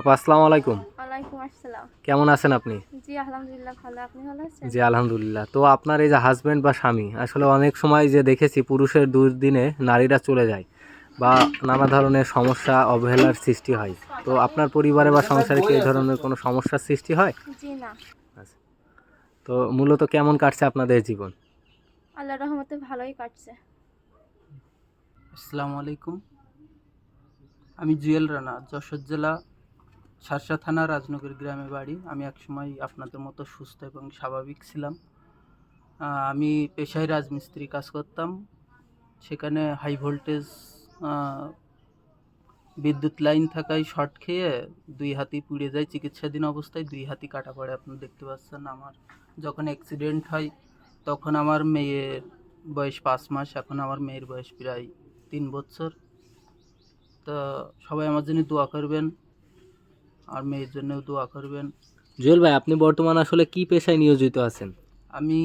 আপা আসসালামু আলাইকুম। ওয়ালাইকুম আসসালাম। কেমন আছেন আপনি? জি আলহামদুলিল্লাহ ভালো। আপনি ভালো আছেন? জি আলহামদুলিল্লাহ। তো আপনার এই যে হাজবেন্ড বা স্বামী আসলে অনেক সময় যে দেখেছি পুরুষের দুর্দিনে নারীরা চলে যায় বা নানা ধরনের সমস্যা অবহেলার সৃষ্টি হয়। তো আপনার পরিবারে বা সংসারে কি এই ধরনের কোনো সমস্যার সৃষ্টি হয়? জি না। আচ্ছা। তো মূলত কেমন কাটছে আপনাদের জীবন? আল্লাহ রহমতে ভালোই কাটছে। আসসালামু আলাইকুম। আমি জুয়েল রানা যশোর জেলা সারসা থানা রাজনগর গ্রামে বাড়ি। আমি একসময় আপনাদের মতো সুস্থ এবং স্বাভাবিক ছিলাম। আমি পেশায় রাজমিস্ত্রি কাজ করতাম। সেখানে হাই ভোল্টেজ বিদ্যুৎ লাইন থাকায় শর্ট খেয়ে দুই হাতি পুড়ে যায়। চিকিৎসাধীন অবস্থায় দুই হাতি কাটা পড়ে আপনি দেখতে পাচ্ছেন আমার। যখন অ্যাক্সিডেন্ট হয়, তখন আমার মেয়ের বয়স পাঁচ মাস, এখন আমার মেয়ের বয়স প্রায় তিন বছর। তো সবাই আমার জন্য দোয়া করবেন। আর মেয়ের জন্যও দোয়া করবেন। জুয়েল ভাই আপনি বর্তমান আসলে কি পেশায় নিয়োজিত আছেন? আমি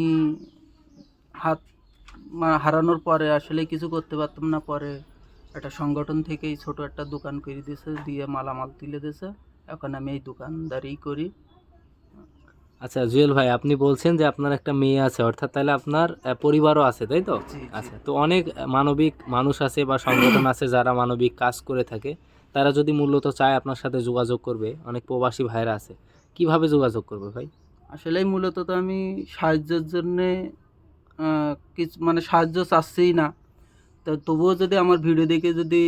হাত হারানোর পরে আসলে কিছু করতে পারতাম না। পরে একটা সংগঠন থেকেই ছোট একটা দোকান করে দিয়েছে দিয়ে মালামাল তুলে দিয়েছে। এখন আমি এই দোকানদারি করি। আচ্ছা জুয়েল ভাই আপনি বলছেন যে আপনার একটা মেয়ে আছে অর্থাৎ তাহলে আপনার পরিবারও আছে তাই তো। আচ্ছা তো অনেক মানবিক মানুষ আছে বা সংগঠন আছে যারা মানবিক কাজ করে থাকে। তারা যদি মূলত চায় আপনার সাথে যোগাযোগ করবে, অনেক প্রবাসী ভাইরা আছে, কীভাবে যোগাযোগ করবে ভাই? আসলে মূলত তো আমি সাহায্যের জন্যে কিছু মানে সাহায্য চাচ্ছিই না। তো তবুও যদি আমার ভিডিও দেখে যদি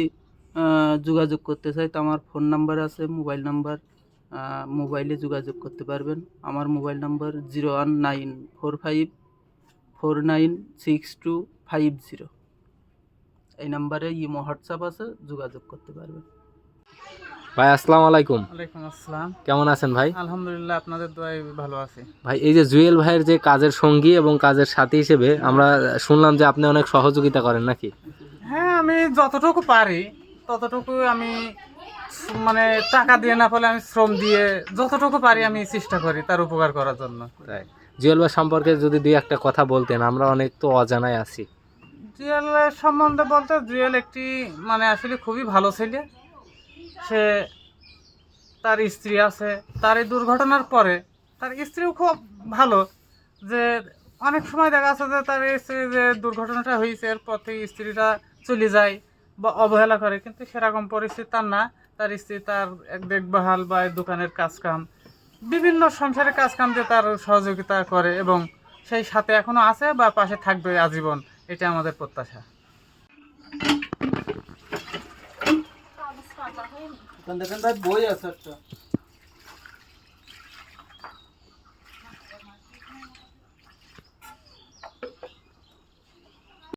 যোগাযোগ করতে চাই, তো আমার ফোন নাম্বার আছে, মোবাইল নাম্বার মোবাইলে যোগাযোগ করতে পারবেন। আমার mobile number zero one nine four five four nine six two five zero. এই নাম্বারে ইমো, হোয়াটসঅ্যাপ আছে, যোগাযোগ করতে পারবেন। ভাই আসসালামু আলাইকুম। ওয়ালাইকুম আসসালাম। কেমন আছেন ভাই? আলহামদুলিল্লাহ আপনাদের দোয়ায় ভালো আছি। ভাই এই যে জুয়েল ভাইয়ের যে কাজের সঙ্গী এবং কাজের সাথী হিসেবে আমরা শুনলাম যে আপনি অনেক সহযোগিতা করেন নাকি? হ্যাঁ আমি যতটুকু পারি ততটুকু আমি মানে টাকা দিয়ে না পারলে আমি শ্রম দিয়ে যতটুকু পারি আমি চেষ্টা করি তার উপকার করার জন্য। তাই। জুয়েল ভাই সম্পর্কে যদি দুই একটা কথা বলতেন আমরা অনেক তো অজানায় আছি। জুয়েলের সম্বন্ধে বলতে জুয়েল একটি মানে আসলে খুবই ভালো ছেলে। সে তার স্ত্রী আছে, তার এই দুর্ঘটনার পরে তার স্ত্রীও খুব ভালো, যে অনেক সময় দেখা যাচ্ছে যে তার স্ত্রী যে দুর্ঘটনাটা হয়েছে, এরপর থেকে স্ত্রীটা চলে যায় বা অবহেলা করে, কিন্তু সেরকম পরিস্থিতি তার না। তার স্ত্রী তার দেখভাল বা দোকানের কাজকাম, বিভিন্ন সংসারের কাজকাম দিয়ে তার সহযোগিতা করে এবং সেই সাথে এখনও আছে বা পাশে থাকবে আজীবন এটা আমাদের প্রত্যাশা। দেখেন ভাই বই আছে একটা।